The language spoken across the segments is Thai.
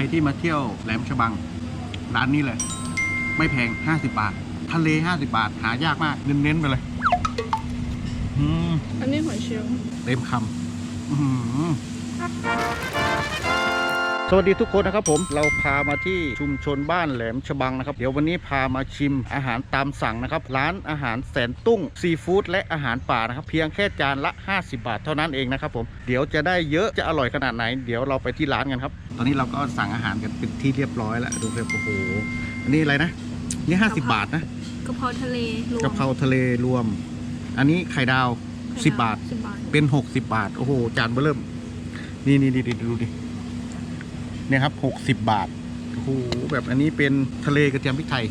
รที่มาเที่ยวแหลมฉบัง ร้านนี้เลย ไม่แพง 50 บาท ทะเล 50 บาท หายากมาก เน้นๆไปเลย อืมอันนี้หอยเชลล์เต็มคำอื้อหือ สวัสดีทุกคนนะครับผมเราพามาที่ชุมชนบ้านแหลมฉบังนะครับ เดี๋ยววันนี้พามาชิมอาหารตามสั่งนะครับ ร้านอาหารแสนตุ้งซีฟู้ดและอาหารป่านะครับ เพียงแค่จานละ 50 บาทเท่านั้นเองนะครับผมเดี๋ยวจะได้เยอะจะอร่อยขนาดไหน เดี๋ยวเราไปที่ร้านกันครับ ตอนนี้เราก็สั่งอาหารกันเป็นที่เรียบร้อยแล้วดูครับโอ้โหอันนี้อะไรนะนี่50 บาทนะกะเพราทะเลรวมกะเพราทะเลรวม อันนี้ไข่ดาว 10 บาทสิบบาทเป็น 60 บาทโอ้โหจานเบอร์เริ่มนี่นี่นี่ดูดิ เนี่ยครับ 60 บาทโอ้โหแบบอันนี้เป็นทะเลกระเทียมพริกไทย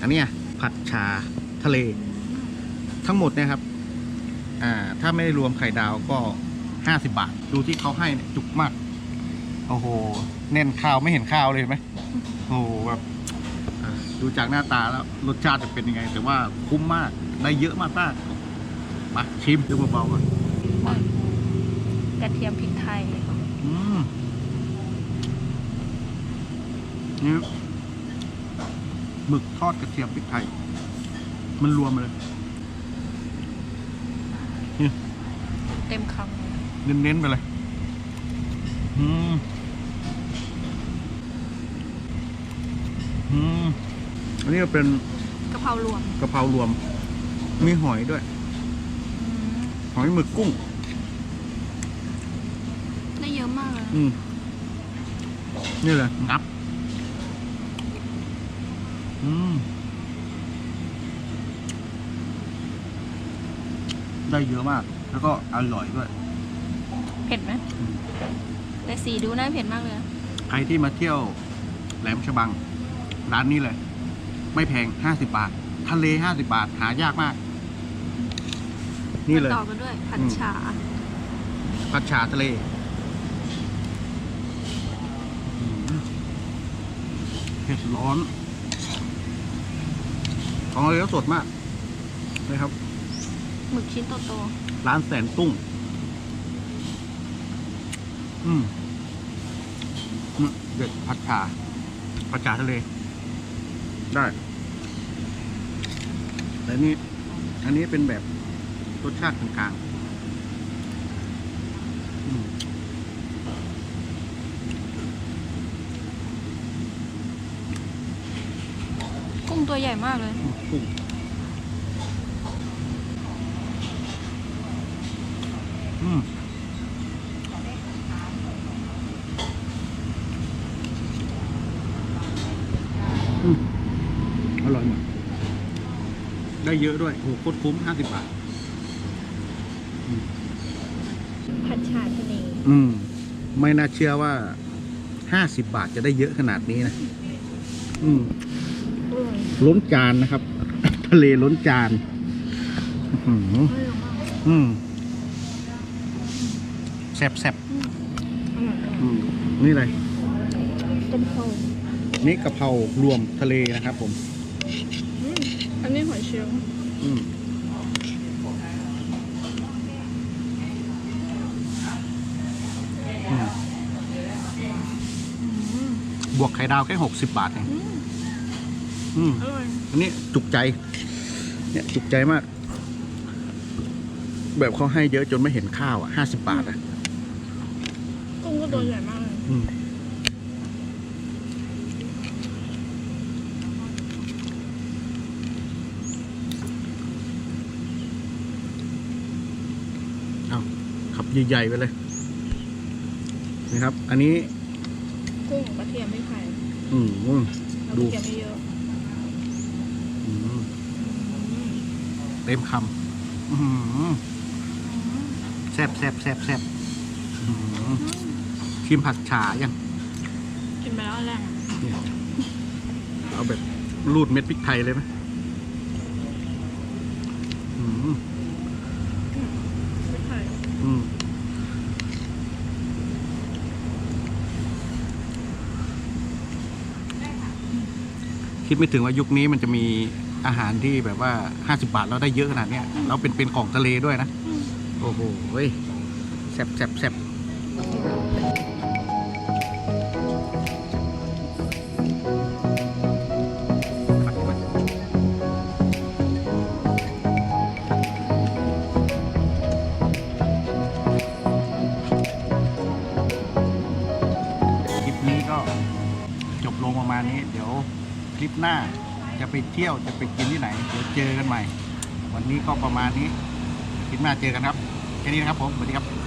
อันนี้ผัดชาทะเล ทั้งหมดนี่ยครับ อ่า ถ้าไม่ได้รวมไข่ดาวก็ 50 บาท ดูที่เขาให้จุกมาก โอ้โห แน่นข้าวไม่เห็นข้าวเลยไหมโอ้โหแบบดูจากหน้าตาแล้วรสชาติจะเป็นยังไง แต่ว่าคุ้มมากได้เยอะมากมากมาชิมดูเบาๆก่อนกระเทียมพริกไทย อืม นี่หมึกทอดกระเทียมพริกไทย มันรวมมาเลยเต็มคเน้นๆไปเลย อืม อืม อันนี้ก็เป็นำกะเพรารวมกะเพรารวม มีหอยด้วย หอยหมึกกุ้ง ได้เยอะมากเลยอืม นี่เลยงับอืม ได้เยอะมาก แล้วก็อร่อยด้วย เผ็ดไหมอืมแต่สีดูน่าเผ็ดมากเลยอะใครที่มาเที่ยวแหลมฉบัง ร้านนี้เลย ไม่แพง50บาท ทะเล50บาท หายากมาก นี่เลย ต่อกันด้วย ผัดอืม ฉาผัดฉาทะเลอืมเผ็ดร้อน ของอะไรก็สดมากนะครับหมึกชิ้นโตร้านแสนตุ้งอืมอืมเด็ดผัดฉาผัดฉาทะเล ได้ แต่นี่ อันนี้เป็นแบบรสชาติกลางๆอืมๆกุ้งตัวใหญ่มากเลย กุ้งอืมอืมอร่อยมากได้เยอะด้วยโหโคตรคุ้มห้าสิบบาท ผัดฉาทะเลอืม ไม่น่าเชื่อว่าห้าสิบบาทจะได้เยอะขนาดนี้นะ อืมอร่อยล้นจานนะครับ ทะเลล้นจาน อื้อหืออร่อยมากอืมแซ่บแซ่บอร่อยอร่อยอืมนี่เลยต้มโค้นี่กะเพรารวมทะเลนะครับผม อันนี้หอยเชลล์อืมอืมบวกไข่ดาวแค่หกสิบบาทเอง อืม อืมอร่อยอันนี้จุกใจ เนี่ยจุกใจมาก แบบเขาให้เยอะจนไม่เห็นข้าวอะห้าสิบบาทอะกุ้งก็ตัวใหญ่มากเลยอืมเอาขับใหญ่ๆไปเลยนะครับ อันนี้ กุ้งกระเทียมพริกไทยอืมเอาดู กระเทียมเยอะ อืม ๆอืม เต็มคำอื้อหือแซ่บแซ่บแซ่บแซ่บอื้อหือชิมผัดฉายังกินไปแล้วอันแรกอะเนี่ยเอาแบบรูดเม็ดพริกไทยเลยไหมอืมพริกไทยอืมคิดไม่ถึงว่ายุคนี้มันจะมี อาหารที่แบบว่าห้าสิบาทเราได้เยอะขนาดนี้เราเป็นเป็นของทะเลด้วยนะ โอ้โหเฮ้ยแซบแซ่บแซ่บคลิปนี้ก็จบลงประมาณนี้ เดี๋ยวคลิปหน้า จะไปเที่ยวจะไปกินที่ไหนเดี๋ยวเจอกันใหม่ วันนี้ก็ประมาณนี้คลิปหน้าเจอกันครับแค่นี้นะครับผมสวัสดีครับ